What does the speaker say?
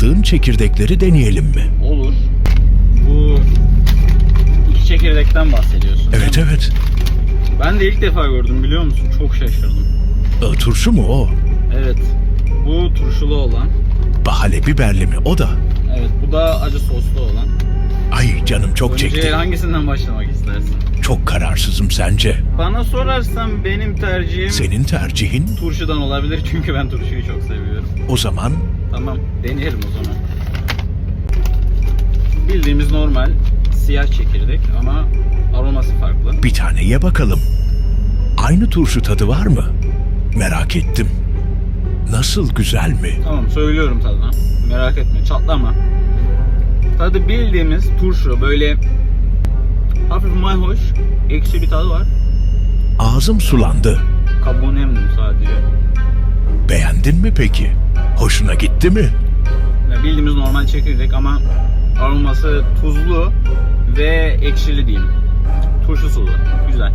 aldığın çekirdekleri deneyelim mi? Olur. Bu iki çekirdekten bahsediyorsun. Evet evet. Ben de ilk defa gördüm biliyor musun? Çok şaşırdım. E, turşu mu o? Evet. Bu turşulu olan. Bahane biberli mi? O da. Evet bu da acı soslu olan. Ay canım çok Önce çekti. hangisinden başlamak istersin? Çok kararsızım sence. Bana sorarsan benim tercihim Senin tercihin turşudan olabilir çünkü ben turşuyu çok seviyorum. o zaman Tamam deneyelim o zaman. Bildiğimiz normal siyah çekirdek ama aroması farklı. bir tane ye bakalım. Aynı turşu tadı var mı? Merak ettim. Nasıl güzel mi? Tamam söylüyorum tadına. Merak etme çatlama. Tadı bildiğimiz turşu böyle hafif mayhoş, ekşi bir tadı var. Ağzım sulandı. Kabuğunu emdim sadece. Beğendin mi peki? Hoşuna gitti mi? Ya bildiğimiz normal çekirdek ama aroması tuzlu ve ekşili diyeyim. Turşu sulu. Güzel.